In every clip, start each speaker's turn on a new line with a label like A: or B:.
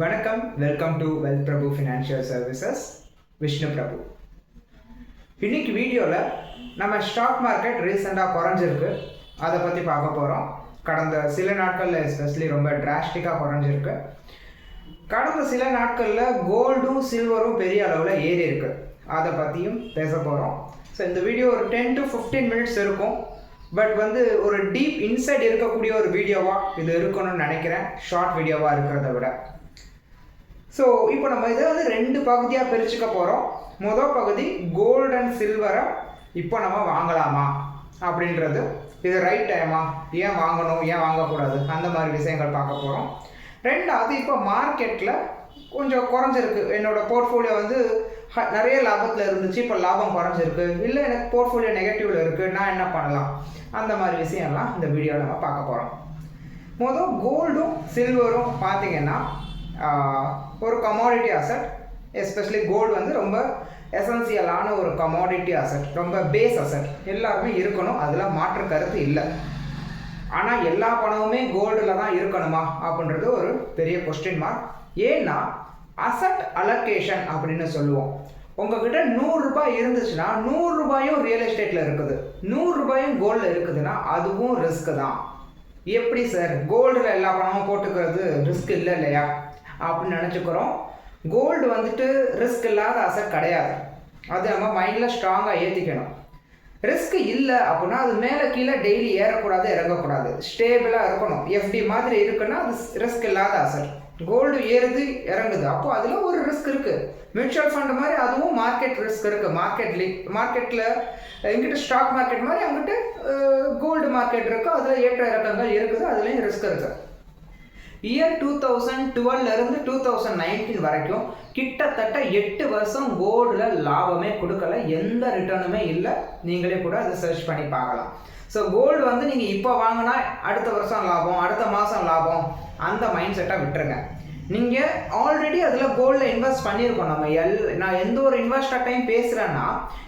A: வணக்கம் welcome to well Prabhu financial services Vishnu Prabhu இன்னைக்கு வீடியோவில் நம்ம ஸ்டாக் மார்க்கெட் ரீசெண்டாக குறைஞ்சிருக்கு. அதை பற்றி பார்க்க போகிறோம் கடந்த சில நாட்களில் எஸ்பெஷலி ரொம்ப டிராஸ்டிக்காக குறைஞ்சிருக்கு. கடந்த சில நாட்களில் கோல்டும் சில்வரும் பெரிய அளவில் ஏறி இருக்கு அதை பற்றியும் பேச போகிறோம் ஸோ இந்த வீடியோ ஒரு டென் டு ஃபிஃப்டீன் மினிட்ஸ் இருக்கும். பட் வந்து ஒரு டீப் இன்சைட் இருக்கக்கூடிய ஒரு வீடியோவாக இது இருக்கணும்னு நினைக்கிறேன். ஷார்ட் வீடியோவாக இருக்கிறத விட. ஸோ இப்போ நம்ம இதை வந்து ரெண்டு பகுதியாக பிரிச்சுக்க போகிறோம் மொதல் பகுதி கோல்டு அண்ட் சில்வரை இப்போ நம்ம வாங்கலாமா? அப்படின்றது. இது ரைட் டைமா ஏன் வாங்கணும்? ஏன் வாங்கக்கூடாது? அந்த மாதிரி விஷயங்கள் பார்க்க போகிறோம் ரெண்டாவது இப்போ மார்க்கெட்டில் கொஞ்சம் குறைஞ்சிருக்கு. என்னோட போர்ட்ஃபோலியோ வந்து நிறைய லாபத்தில் இருந்துச்சு. இப்போ லாபம் குறைஞ்சிருக்கு. இல்லை எனக்கு போர்ட்ஃபோலியோ நெகட்டிவில் இருக்குது நான் என்ன பண்ணலாம்? அந்த மாதிரி விஷயம்லாம் இந்த வீடியோவில் நம்ம பார்க்க போகிறோம் மொதல் கோல்டும் சில்வரும் பார்த்தீங்கன்னா ஒரு கமாடிட்டி அசட் எஸ்பெஷலி கோல்டு வந்து ரொம்ப எசென்சியலான ஒரு கமாடிட்டி அசட் ரொம்ப பேஸ் அசட் எல்லாருமே இருக்கணும் அதில் மாற்று கருத்து இல்லை. ஆனால் எல்லா பணமுமே கோல்டில் தான் இருக்கணுமா? அப்படின்றது ஒரு பெரிய கொஸ்டின் மார்க் ஏன்னா அசட் அலோகேஷன் அப்படின்னு சொல்லுவோம். உங்ககிட்ட நூறுரூபாய் இருந்துச்சுன்னா நூறுரூபாயும் ரியல் எஸ்டேட்டில் இருக்குது. நூறுரூபாயும் கோல்டில் இருக்குதுன்னா அதுவும் ரிஸ்க் தான். எப்படி சார் கோல்டில் எல்லா பணமும் போட்டுக்கிறது ரிஸ்க் இல்லை இல்லையா? அப்படின்னு நினச்சிக்கிறோம். கோல்டு வந்துட்டு ரிஸ்க் இல்லாத அசட் கிடையாது. அது நம்ம மைண்டில் ஸ்ட்ராங்காக ஏற்றிக்கணும் ரிஸ்க் இல்லை அப்படின்னா அது மேலே கீழே டெய்லி ஏறக்கூடாது இறங்கக்கூடாது. ஸ்டேபிளாக இருக்கணும். எஃப்டி மாதிரி இருக்குன்னா அது ரிஸ்க் இல்லாத அசட் கோல்டு ஏறுது இறங்குது. அப்போ அதில் ஒரு ரிஸ்க் இருக்குது மியூச்சுவல் ஃபண்ட் மாதிரி அதுவும் மார்க்கெட் ரிஸ்க் இருக்குது மார்க்கெட்லி மார்க்கெட்டில் எங்கிட்ட ஸ்டாக் மார்க்கெட் மாதிரி அங்கிட்ட கோல்டு மார்க்கெட் இருக்குது அதில் ஏற்ற இறக்கங்கள் இருக்குது. அதுலேயும் ரிஸ்க் இருக்குது இயர் டூ தௌசண்ட் டுவெல்லேருந்து டூ தௌசண்ட் நைன்டீன் வரைக்கும் கிட்டத்தட்ட எட்டு வருஷம் கோல்டில் லாபமே கொடுக்கல. எந்த ரிட்டர்னுமே இல்லை. நீங்களே கூட அதை சர்ச் பண்ணி பார்க்கலாம். ஸோ கோல்டு வந்து நீங்கள் இப்போ வாங்கினா அடுத்த வருஷம் லாபம் அடுத்த மாதம் லாபம். அந்த மைண்ட் செட்டை விட்டுருங்க. நீங்கள் ஆல்ரெடி அதில் கோல்டில் இன்வெஸ்ட் பண்ணியிருக்கோம் நம்ம. எல் நான் எந்த ஒரு இன்வெஸ்டர்ட்டையும் பேசுகிறேன்னா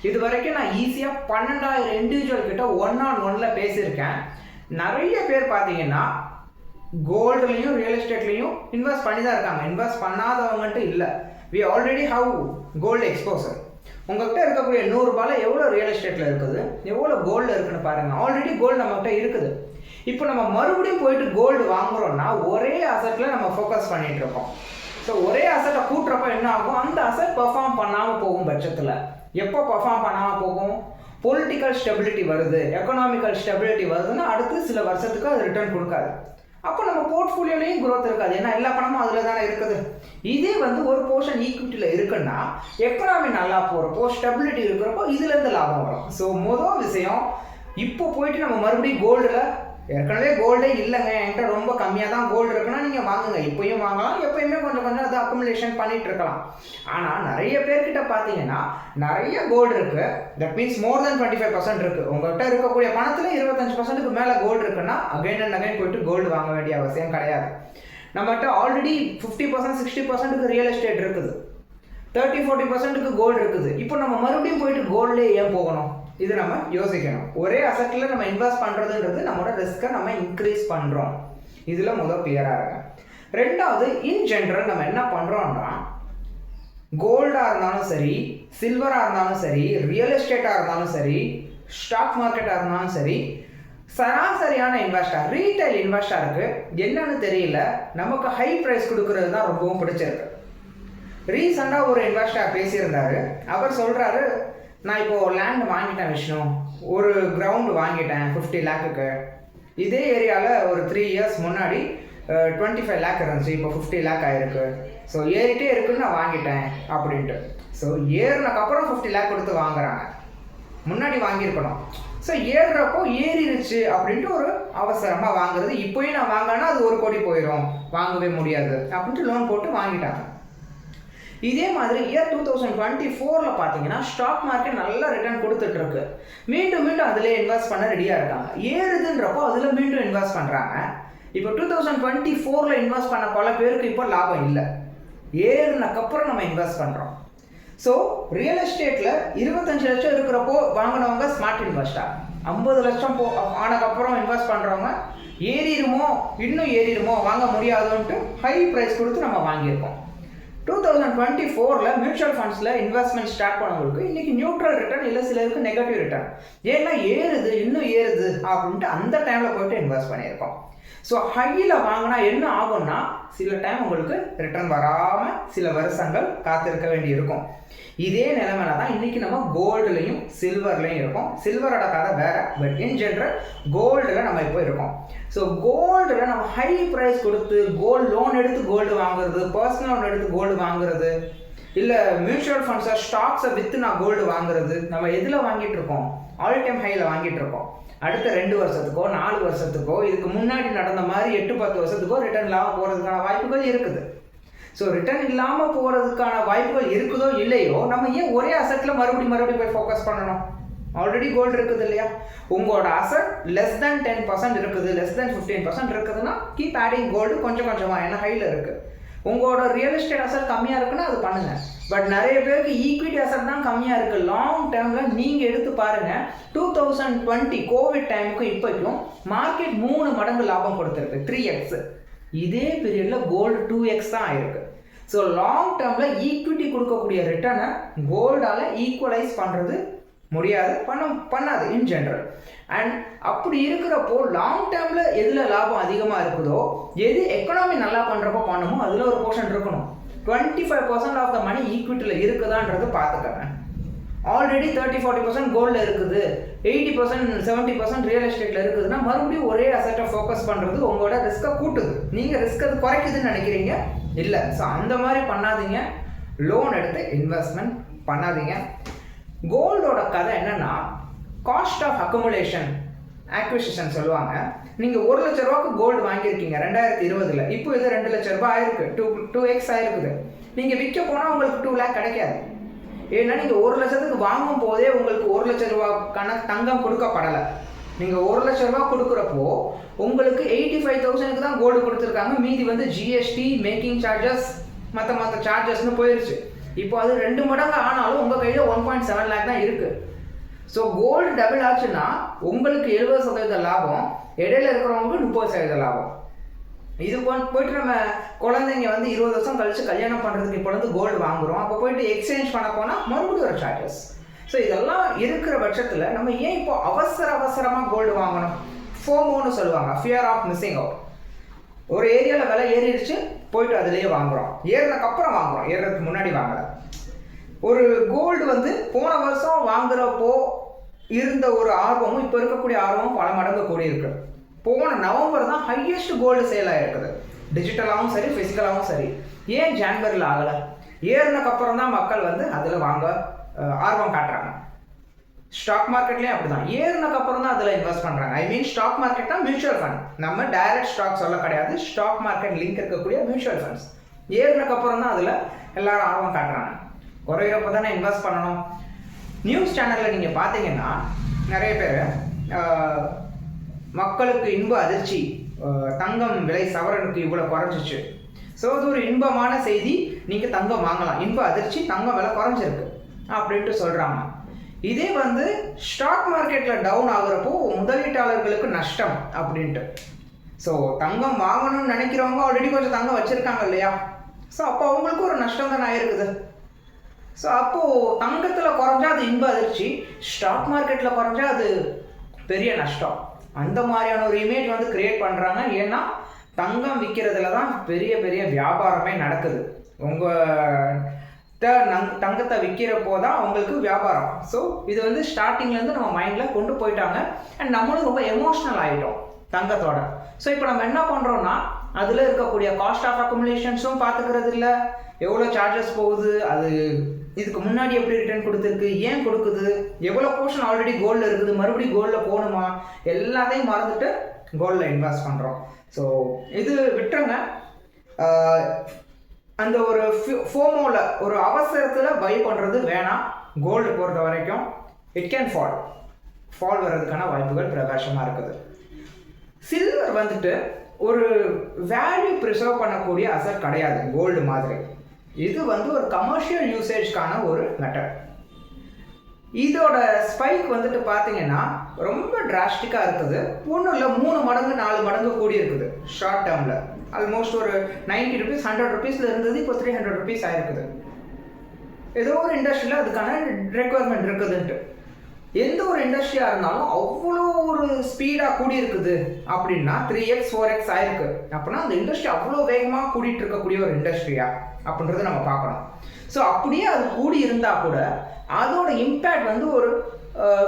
A: இது வரைக்கும் நான் ஈஸியாக பன்னெண்டாயிரம் இண்டிவிஜுவல் கிட்ட ஒன் ஆன் ஒன்ல பேசியிருக்கேன். நிறைய பேர் பார்த்தீங்கன்னா கோல்டுலையும் ரியல் எஸ்டேட்லையும் இன்வெஸ்ட் பண்ணி தான் இருக்காங்க. இன்வெஸ்ட் பண்ணாதவங்கன்ட்டு இல்லை. We already have gold exposure உங்கள்கிட்ட இருக்கக்கூடிய நூறுரூபால எவ்வளோ ரியல் எஸ்டேட்டில் இருக்குது? எவ்வளோ கோல்டு இருக்குன்னு பாருங்கள் ஆல்ரெடி கோல்டு நம்மகிட்ட இருக்குது. இப்போ நம்ம மறுபடியும் போயிட்டு கோல்டு வாங்குறோம்னா ஒரே அசட்டில் நம்ம ஃபோக்கஸ் பண்ணிட்டு இருக்கோம். ஸோ ஒரே அசட்டை கூட்டுறப்ப என்ன ஆகும்? அந்த அசட் பர்ஃபார்ம் பண்ணாமல் போகும் பட்சத்தில். எப்போ பர்ஃபார்ம் பண்ணாமல் போகும்? பொலிட்டிக்கல் ஸ்டெபிலிட்டி வருது. எக்கனாமிக்கல் ஸ்டெபிலிட்டி வருதுன்னா அடுத்து சில வருஷத்துக்கு அது ரிட்டர்ன் கொடுக்காது. அப்போ நம்ம போர்ட்ஃபோலியோலையும் குரோத் இருக்காது. ஏன்னா எல்லா பணமும் அதில் தானே இருக்குது. இதே வந்து ஒரு போர்ஷன் ஈக்விட்டியில் இருக்குன்னா எக்கனாமி நல்லா போகிறப்போ ஸ்டெபிலிட்டி இருக்கிறப்போ இதுலேருந்து லாபம் வரும். ஸோ மொதல் விஷயம் இப்போ போயிட்டு நம்ம மறுபடியும் கோல்டில் ஏற்கனவே கோல்டே இல்லைங்க. என்கிட்ட ரொம்ப கம்மியாக தான் கோல்டு இருக்குன்னா நீங்கள் வாங்குங்க. இப்பயும் வாங்கலாம் எப்பயுமே கொஞ்சம் கொஞ்சம் அதை அக்குமுலேஷன் பண்ணிட்டு இருக்கலாம். ஆனால் நிறைய பேர்கிட்ட பார்த்தீங்கன்னா நிறைய கோல்டு இருக்கு. That means more than twenty five percent இருக்கு. உங்கள்கிட்ட இருக்கக்கூடிய பணத்தில் இருபத்தஞ்சு பர்சன்ட்டுக்கு மேலே கோல்டு இருக்குன்னா அகைன் அண்ட் அகைன் போயிட்டு கோல்டு வாங்க வேண்டிய அவசியம் கிடையாது. நம்மகிட்ட ஆல்ரெடி ஃபிஃப்டி பர்சன்ட் சிக்ஸ்டி பர்சன்ட்டுக்கு ரியல் எஸ்டேட் இருக்குது. தேர்ட்டி ஃபார்ட்டி பர்சன்ட்டுக்கு கோல்டு இருக்குது. இப்போ நம்ம மறுபடியும் போயிட்டு கோல்டே ஏன் போகணும்? இது நம்ம யோசிக்கணும். ஒரே அசட்டில் நம்ம இன்வெஸ்ட் பண்ணுறதுன்றது நம்மளோட ரிஸ்க்கை நம்ம இன்க்ரீஸ் பண்ணுறோம் இதில் முதல் பியராக இருங்க ரெண்டாவது இன் ஜென்ரல் நம்ம என்ன பண்ணுறோம்னா கோல்டாக இருந்தாலும் சரி சில்வராக இருந்தாலும் சரி ரியல் எஸ்டேட்டாக இருந்தாலும் சரி ஸ்டாக் மார்க்கெட்டாக இருந்தாலும் சரி சராசரியான இன்வெஸ்டர் ரீட்டைல் இன்வெஸ்டருக்கு என்னன்னு தெரியல நமக்கு ஹை ப்ரைஸ் கொடுக்கறது தான் ரொம்பவும் பிடிச்சிருக்கு. ரீசெண்டாக ஒரு இன்வெஸ்டர் பேசியிருந்தாரு. அவர் சொல்கிறாரு நான் இப்போ லேண்ட் வாங்கிட்டேன் விஷ்ணு. ஒரு கிரவுண்டு வாங்கிட்டேன் ஃபிஃப்டி லேக்குக்கு இதே ஏரியாவில் ஒரு த்ரீ இயர்ஸ் முன்னாடி டுவெண்ட்டி ஃபைவ் லேக் இருந்துச்சு. இப்போ ஃபிஃப்டி லேக் ஆயிருக்கு. ஸோ ஏறிட்டே இருக்குன்னு நான் வாங்கிட்டேன் அப்படின்ட்டு. ஸோ ஏறினக்கப்புறம் ஃபிஃப்டி லேக் கொடுத்து வாங்குறாங்க. முன்னாடி வாங்கியிருக்கணும். ஸோ ஏறுறப்போ ஏறிடுச்சு அப்படின்ட்டு ஒரு அவசரமாக வாங்குறது. இப்போயும் நான் வாங்கினா அது ஒரு கோடி போயிடும் வாங்கவே முடியாது. அப்படின்ட்டு லோன் போட்டு வாங்கிட்டாங்க. இதே மாதிரி இயர் டூ தௌசண்ட் டுவெண்ட்டி ஃபோரில் பார்த்தீங்கன்னா ஸ்டாக் மார்க்கெட் நல்லா ரிட்டர்ன் கொடுத்துட்டு இருக்கு மீண்டும் மீண்டும் அதிலே இன்வெஸ்ட் பண்ண ரெடியாக இருக்காங்க. ஏறுதுன்றப்போ அதில் மீண்டும் இன்வெஸ்ட் பண்ணுறாங்க இப்போ டூ தௌசண்ட் டுவெண்ட்டி ஃபோரில் இன்வெஸ்ட் பண்ண பல பேருக்கு இப்போ லாபம் இல்லை. ஏறுனக்கப்புறம் நம்ம இன்வெஸ்ட் பண்ணுறோம் ஸோ ரியல் எஸ்டேட்டில் இருபத்தஞ்சு லட்சம் இருக்கிறப்போ வாங்கினவங்க ஸ்மார்ட் இன்வெஸ்டாக ஐம்பது லட்சம் போ ஆனதுக்கப்புறம் இன்வெஸ்ட் பண்ணுறவங்க ஏறிடுமோ இன்னும் ஏறிடுமோ வாங்க முடியாதோன்ட்டு ஹை ப்ரைஸ் கொடுத்து நம்ம வாங்கியிருக்கோம். டூ தௌசண்ட் டுவெண்ட்டி ஃபோரில் மியூச்சுவல் ஃபண்ட்ஸில் இன்வெஸ்ட்மெண்ட் ஸ்டார்ட் பண்ணவங்களுக்கு இன்றைக்கி நியூட்ரல் ரிட்டர்ன் இல்லை சிலருக்கு நெகட்டிவ் ரிட்டர்ன் ஏன்னா ஏறுது இன்னும் ஏறுது அப்படின்ட்டு அந்த டைமில் போயிட்டு இன்வெஸ்ட் பண்ணியிருக்கோம். ஸோ ஹையில் வாங்கினா என்ன ஆகும்னா சில டைம் உங்களுக்கு ரிட்டர்ன் வராமல் சில வருஷங்கள் காத்திருக்க வேண்டி இருக்கும் இதே நிலைமையில தான் இன்றைக்கி நம்ம கோல்டுலையும் சில்வர்லையும் இருக்கும். சில்வரோட கதை வேற பட் இன் ஜென்ரல் கோல்டில் நம்ம இப்போ இருக்கோம். ஸோ கோல்டில் நம்ம ஹை ப்ரைஸ் கொடுத்து கோல்டு லோன் எடுத்து கோல்டு வாங்குறது பர்சனல் லோன் எடுத்து கோல்டு வாங்குறது? இல்லை மியூச்சுவல் ஃபண்ட்ஸை ஸ்டாக்ஸை விற்று நான் கோல்டு வாங்குறது? நம்ம எதில் வாங்கிட்டு இருக்கோம்? ஆல் டைம் ஹையில் வாங்கிட்டு இருக்கோம். அடுத்த ரெண்டு வருஷத்துக்கோ நாலு வருஷத்துக்கோ இதுக்கு முன்னாடி நடந்த மாதிரி எட்டு பத்து வருஷத்துக்கோ ரிட்டர்ன் இல்லாமல் போகிறதுக்கான வாய்ப்புகள் இருக்குது. ஸோ ரிட்டர்ன் இல்லாமல் போகிறதுக்கான வாய்ப்புகள் இருக்குதோ இல்லையோ நம்ம ஏன் ஒரே அசட்டில் மறுபடியும் மறுபடியும் போய் ஃபோக்கஸ் பண்ணணும்? ஆல்ரெடி கோல்டு இருக்குது இல்லையா? உங்களோட asset less than ten percent இருக்குது. லெஸ் தேன் ஃபிஃப்டீன் பர்சன்ட் இருக்குதுன்னா கீப் ஆடிங் கோல்டு கொஞ்சம் கொஞ்சமாக ஏன்னா ஹையில் இருக்குது உங்களோட ரியல் எஸ்டேட் அசட் கம்மியாக இருக்குன்னா அது பண்ணுங்க. பட் நிறைய பேருக்கு ஈக்விட்டி அசட் தான் கம்மியாக இருக்குது லாங் டேர்மில் நீங்கள் எடுத்து பாருங்கள் டூ தௌசண்ட் டுவெண்ட்டி கோவிட் டைமுக்கும் இப்போக்கும் மார்க்கெட் மூணு மடங்கு லாபம் கொடுத்துருக்கு. த்ரீ எக்ஸ் இதே பீரியடில் கோல்டு டூ எக்ஸ் தான் ஆயிருக்கு. ஸோ லாங் டேர்மில் ஈக்விட்டி கொடுக்கக்கூடிய ரிட்டர்னை கோல்டால் ஈக்குவலைஸ் பண்ணுறது முடியாது. பண்ண பண்ணாது. இன் ஜென்ரல் அண்ட் அப்படி இருக்கிறப்போ லாங் டேர்மில் எதில் லாபம் அதிகமாக இருக்குதோ எது எக்கனாமி நல்லா பண்ணுறப்போ பண்ணுமோ அதில் ஒரு போர்ஷன் இருக்கணும். Twenty five percent of the money ஈக்விட்டியில் இருக்குதான்றது பார்த்துக்கங்க. ஆல்ரெடி தேர்ட்டி ஃபார்ட்டி பர்சன்ட் கோல்டில் இருக்குது. Eighty percent seventy percent real எஸ்டேட்டில் இருக்குதுன்னா மறுபடியும் ஒரே அசட்டை ஃபோக்கஸ் பண்ணுறது உங்களோட ரிஸ்க்கை கூட்டுது. நீங்கள் ரிஸ்க் அது குறைக்குதுன்னு நினைக்கிறீங்க? இல்லை. ஸோ அந்த மாதிரி பண்ணாதீங்க. லோன் எடுத்து இன்வெஸ்ட்மெண்ட் பண்ணாதீங்க. கோல்டோட கதை என்னென்னா காஸ்ட் ஆஃப் அக்குமுலேஷன் ஆக்விசிஷன் சொல்லுவாங்க. நீங்கள் ஒரு லட்ச ரூபாய்க்கு கோல்டு வாங்கியிருக்கீங்க ரெண்டாயிரத்தி இருபதுல. இப்போ இது ரெண்டு லட்ச ரூபாய் ஆயிருக்கு. டூ டூ எக்ஸ் ஆயிருக்குது. நீங்கள் விற்க போனால் உங்களுக்கு டூ லேக் கிடைக்காது. ஏன்னா நீங்கள் ஒரு லட்சத்துக்கு வாங்கும் போதே உங்களுக்கு ஒரு லட்ச ரூபாய்க்கான தங்கம் கொடுக்கப்படலை. நீங்கள் ஒரு லட்ச ரூபா கொடுக்குறப்போ உங்களுக்கு எயிட்டி ஃபைவ் தௌசண்ட்க்கு தான் கோல்டு கொடுத்துருக்காங்க. மீதி வந்து ஜிஎஸ்டி மேக்கிங் சார்ஜஸ் மற்ற மற்ற சார்ஜஸ்னு போயிடுச்சு இப்போ அது ரெண்டு மடங்கு ஆனாலும் உங்கள் கையில் ஒன் பாயிண்ட் செவன் லேக் தான் இருக்குது ஸோ கோல்டு டபுள் ஆச்சுன்னா உங்களுக்கு எழுபது சதவீத லாபம் இடையில இருக்கிறவங்களுக்கு முப்பது சதவீத லாபம். இது போயிட்டு நம்ம குழந்தைங்க வந்து இருபது வருஷம் கழிச்சு கல்யாணம் பண்ணுறதுக்கு இப்போ வந்து கோல்டு வாங்குறோம். அப்போ போயிட்டு எக்ஸ்சேஞ்ச் பண்ண போனால் மறுபடியும் ஒரு சார்ஜஸ் ஸோ இதெல்லாம் இருக்கிற பட்சத்தில் நம்ம ஏன் இப்போ அவசர அவசரமாக கோல்டு வாங்கணும்? ஃபோமோன்னு சொல்லுவாங்க. ஃபியர் ஆஃப் மிஸ்ஸிங் அவுட் ஒரு ஏரியாவில் விலை ஏறிடுச்சு போயிட்டு அதுலேயே வாங்குறோம். ஏறினக்கப்புறம் வாங்குறோம். ஏறுறதுக்கு முன்னாடி வாங்கலை. ஒரு கோல்டு வந்து போன வருஷம் வாங்குறப்போ இருந்த ஒரு ஆர்வமும் இப்போ இருக்கக்கூடிய ஆர்வமும் பல மடங்கு கூடி இருக்கு. போன நவம்பர் தான் ஹையஸ்ட் கோல்டு சேல் ஆகிருக்குது டிஜிட்டலாகவும் சரி ஃபிசிக்கலாகவும் சரி. ஏன் ஜான்வரியில் ஆகலை? ஏறினக்கப்புறம் தான் மக்கள் வந்து அதில் வாங்க ஆர்வம் காட்டுறாங்க. ஸ்டாக் மார்க்கெட்லேயும் அப்படி தான் ஏறினக்கப்புறம் தான் அதில் இன்வெஸ்ட் பண்ணுறாங்க ஐ மீன் ஸ்டாக் மார்க்கெட் தான் மியூச்சுவல் ஃபண்ட் நம்ம டைரக்ட் ஸ்டாக் சொல்ல கிடையாது. ஸ்டாக் மார்க்கெட் லிங்க் இருக்கக்கூடிய மியூச்சுவல் ஃபண்ட்ஸ் ஏறினக்கப்புறம் தான் அதில் எல்லாரும் ஆர்வம் காட்டுறாங்க. குறையிறப்ப தானே இன்வெஸ்ட் பண்ணணும்? நியூஸ் சேனலில் நீங்கள் பார்த்தீங்கன்னா நிறைய பேர் மக்களுக்கு இன்ப அதிர்ச்சி தங்கம் விலை சவரனுக்கு இவ்வளோ குறைஞ்சிச்சு. ஸோ அது ஒரு இன்பமான செய்தி நீங்கள் தங்கம் வாங்கலாம். இன்ப அதிர்ச்சி தங்கம் விலை குறைஞ்சிருக்கு அப்படின்ட்டு சொல்கிறாங்க இதே வந்து ஸ்டாக் மார்க்கெட்டில் டவுன் ஆகுறப்போ முதலீட்டாளர்களுக்கு நஷ்டம் அப்படின்ட்டு. ஸோ தங்கம் வாங்கணும்னு நினைக்கிறவங்க ஆல்ரெடி கொஞ்சம் தங்கம் வச்சுருக்காங்க இல்லையா? ஸோ அப்போ அவங்களுக்கு ஒரு நஷ்டம் தானே ஆயிருக்குது. ஸோ அப்போது தங்கத்தில் குறைஞ்சா அது இன்ப அதிர்ச்சி ஸ்டாக் மார்க்கெட்டில் குறைஞ்சா அது பெரிய நஷ்டம். அந்த மாதிரியான ஒரு இமேஜ் வந்து கிரியேட் பண்ணுறாங்க ஏன்னா தங்கம் விற்கிறதுல தான் பெரிய பெரிய வியாபாரமே நடக்குது. உங்கள் தங்கத்தை விற்கிறப்போ தான் அவங்களுக்கு வியாபாரம். ஸோ இது வந்து ஸ்டார்டிங்லேருந்து நம்ம மைண்டில் கொண்டு போயிட்டாங்க. அண்ட் நம்மளும் ரொம்ப எமோஷ்னல் ஆகிட்டோம் தங்கத்தோட. ஸோ இப்போ நம்ம என்ன பண்ணுறோம்னா அதில் இருக்கக்கூடிய காஸ்ட் ஆஃப் அக்குமுலேஷன்ஸும் பார்த்துக்கிறது இல்லை எவ்வளோ சார்ஜஸ் போகுது? அது இதுக்கு முன்னாடி எப்படி ரிட்டர்ன் கொடுத்துருக்கு? ஏன் கொடுக்குது? எவ்வளோ போர்ஷன் ஆல்ரெடி கோல்டில் இருக்குது? மறுபடியும் கோல்டில் போகணுமா? எல்லாத்தையும் மறந்துட்டு கோல்டில் இன்வெஸ்ட் பண்ணுறோம் ஸோ இது விட்டுருங்க. அந்த ஒரு ஃபோமோவில் ஒரு அவசரத்தில் பை பண்ணுறது வேணாம். கோல்டு பொறுத்த வரைக்கும் இட் கேன் ஃபால் ஃபால் வர்றதுக்கான வாய்ப்புகள் பிரகாசமாக இருக்குது. சில்வர் வந்துட்டு ஒரு வேல்யூ ப்ரிசர்வ் பண்ணக்கூடிய அசர் கிடையாது. கோல்டு மாதிரி. இது வந்து ஒரு கமர்ஷியல் யூசேஜ்க்கான ஒரு மெட்டட் இதோட ஸ்பைக் வந்துட்டு பார்த்தீங்கன்னா ரொம்ப டிராஸ்டிக்காக இருக்குது. ஒன்றும் இல்லை மூணு மடங்கு நாலு மடங்கு கூடி இருக்குது. ஷார்ட் டேர்மில் ஆல்மோஸ்ட் ஒரு நைன்ட்டி ருபீஸ் ஹண்ட்ரட் ருபீஸில் இருந்தது இப்போ த்ரீ ஹண்ட்ரட் ருபீஸ் ஆயிருக்குது. ஏதோ ஒரு இண்டஸ்ட்ரியில் அதுக்கான ரெக்குவயர்மெண்ட் இருக்குதுன்ட்டு. எந்த ஒரு இண்டஸ்ட்ரியாக இருந்தாலும் அவ்வளோ ஒரு ஸ்பீடாக கூடி இருக்குது. அப்படின்னா த்ரீ எக்ஸ் ஃபோர் எக்ஸ் ஆயிருக்கு. அப்படின்னா அந்த இண்டஸ்ட்ரி அவ்வளோ வேகமாக கூடிட்டு இருக்கக்கூடிய ஒரு இண்டஸ்ட்ரியாக அப்படின்றத நம்ம பார்க்கணும். ஸோ அப்படியே அது கூடி இருந்தால் கூட அதோட இம்பேக்ட் வந்து ஒரு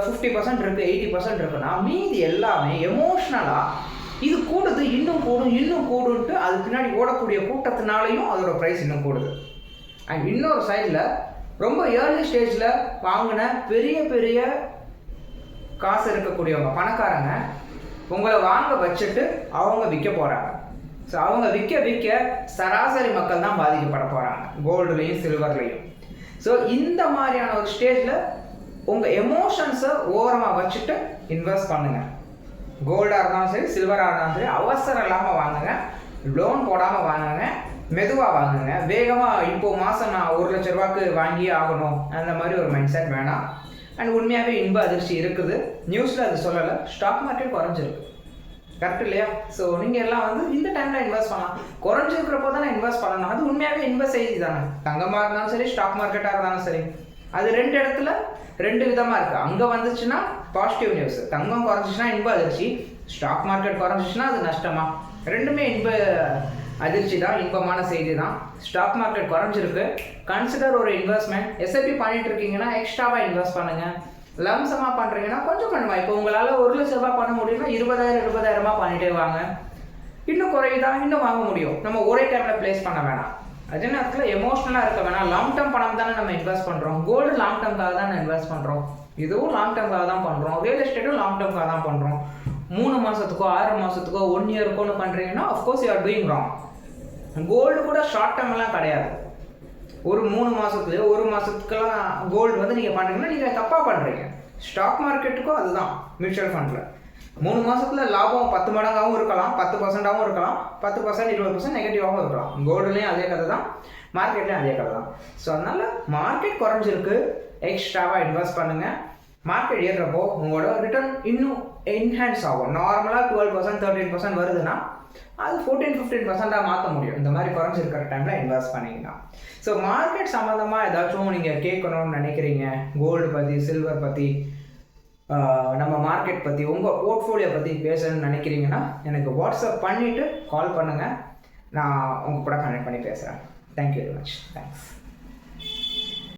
A: ஃபிஃப்டி பர்சன்ட் இருக்குது எயிட்டி பர்சன்ட் இருக்குன்னா மீதி எல்லாமே எமோஷ்னலாக இது கூடுது இன்னும் கூடும் இன்னும் கூடுன்ட்டு அது பின்னாடி ஓடக்கூடிய கூட்டத்தினாலையும் அதோட ப்ரைஸ் இன்னும் கூடுது. அண்ட் இன்னொரு சைடில் ரொம்ப ஏர்லி ஸ்டேஜில் வாங்கின பெரிய பெரிய காசு இருக்கக்கூடியவங்க பணக்காரங்க உங்களை வாங்க வச்சுட்டு அவங்க விற்க போகிறாங்க ஸோ அவங்க விற்க விற்க சராசரி மக்கள் தான் பாதிக்கப்பட போகிறாங்க கோல்டுலேயும் சில்வர்லேயும் ஸோ இந்த மாதிரியான ஒரு ஸ்டேஜில் உங்கள் எமோஷன்ஸை ஓரமாக வச்சுட்டு இன்வெஸ்ட் பண்ணுங்கள் கோல்டாக இருந்தாலும் சரி சில்வராக இருந்தாலும் சரி அவசரம் இல்லாமல் வாங்குங்க. லோன் போடாமல் வாங்குங்க. மெதுவாக வாங்குங்க. வேகமாக இப்போது மாதம் நான் ஒரு லட்ச ரூபாய்க்கு வாங்கியே ஆகணும். அந்த மாதிரி ஒரு மைண்ட் செட் வேணாம். அண்ட் உண்மையாகவே இன்ப அதிர்ச்சி இருக்குது. நியூஸில் அது சொல்லலை. ஸ்டாக் மார்க்கெட் குறைஞ்சிருக்கு. கரெக்ட் இல்லையா? ஸோ நீங்கள் எல்லாம் வந்து இந்த டைமில் இன்வெஸ்ட் பண்ணலாம். குறைஞ்சிருக்கிறப்போ தானே இன்வெஸ்ட் பண்ணணும். அது உண்மையாகவே இன்வெஸ்ட் செய்தி தானே. தங்கமாக இருந்தாலும் சரி ஸ்டாக் மார்க்கெட்டாக இருந்தாலும் சரி. அது ரெண்டு இடத்துல ரெண்டு விதமாக இருக்குது அங்கே வந்துச்சுன்னா பாசிட்டிவ் நியூஸ் தங்கம் குறைஞ்சிச்சுன்னா இன்ப அதிர்ச்சி. ஸ்டாக் மார்க்கெட் குறைஞ்சிச்சுன்னா அது நஷ்டமா? ரெண்டுமே இன்ப அதிர்ச்சி தான் இன்பமான செய்தி தான். ஸ்டாக் மார்க்கெட் குறைஞ்சிருக்கு. கன்சிடர் ஒரு இன்வெஸ்ட்மெண்ட் எஸ்ஐபி பண்ணிட்டு இருக்கீங்கன்னா எக்ஸ்ட்ராவாக இன்வெஸ்ட் பண்ணுங்கள் லம்சமாக பண்ணுறீங்கன்னா கொஞ்சம் பண்ணுமா இப்போ உங்களால் ஒரு லட்ச ரூபாய் பண்ண முடியும்னா இருபதாயிரம் இருபதாயிரமா பண்ணிட்டே வாங்க. இன்னும் குறையுதா இன்னும் வாங்க முடியும். நம்ம ஒரே டைமில் ப்ளேஸ் பண்ண வேணாம். அதே நேரத்தில் எமோஷனலாக இருக்க வேணாம். லாங் டேர்ம் பணம் தானே நம்ம இன்வெஸ்ட் பண்ணுறோம் கோல்டு லாங் டேர்ம்காக தான் இன்வெஸ்ட் பண்ணுறோம் இதுவும் லாங் டேர்ம்காக தான் பண்ணுறோம் ரியல் எஸ்டேட்டும் லாங் டேர்ம்காக தான் பண்ணுறோம் மூணு மாதத்துக்கோ ஆறு மாதத்துக்கோ ஒன் இயருக்கோன்னு பண்ணுறீங்கன்னா of course you are doing wrong gold கூட ஷார்ட் டேர்ம்லாம் கிடையாது. ஒரு மூணு மாதத்துலேயோ ஒரு மாதத்துக்கெல்லாம் கோல்டு வந்து நீங்கள் பண்ணுறீங்கன்னா நீங்கள் தப்பாக பண்ணுறீங்க ஸ்டாக் மார்க்கெட்டுக்கும் அதுதான் மியூச்சுவல் ஃபண்டில் மூணு மாதத்துல லாபம் பத்து மடங்காகவும் இருக்கலாம் பத்து பர்சன்டாகவும் இருக்கலாம் பத்து பர்சன்ட் இருபது பர்சன்ட் நெகட்டிவாகவும் இருக்கலாம். கோல்டுலேயும் அதே கதை தான் மார்க்கெட்லேயும் அதே கதை தான். ஸோ அதனால் மார்க்கெட் குறைஞ்சிருக்கு எக்ஸ்ட்ராவாக இன்வெஸ்ட் பண்ணுங்கள் மார்க்கெட் ஏறுறப்போ உங்களோட ரிட்டர்ன் இன்னும் என்ஹான்ஸ் ஆகும். நார்மலாக டுவெல் பர்சன்ட் தேர்ட்டின் பர்சன்ட் வருதுன்னா அது ஃபோர்டீன் ஃபிஃப்டீன் பர்சன்டாக மாற்ற முடியும். இந்த மாதிரி குறைஞ்சிருக்கிற டைமில் இன்வெஸ்ட் பண்ணிங்கன்னா. ஸோ மார்க்கெட் சம்மந்தமாக ஏதாச்சும் நீங்கள் கேட்கணும்னு நினைக்கிறீங்க கோல்டு பற்றி சில்வர் பற்றி நம்ம மார்க்கெட் பற்றி உங்கள் போர்ட்ஃபோலியோ பற்றி பேசணும்னு நினைக்கிறீங்கன்னா எனக்கு வாட்ஸ்அப் பண்ணிவிட்டு கால் பண்ணுங்கள் நான் உங்கள் கூட கனெக்ட் பண்ணி பேசுகிறேன் தேங்க்யூ வெரி மச் தேங்க்ஸ்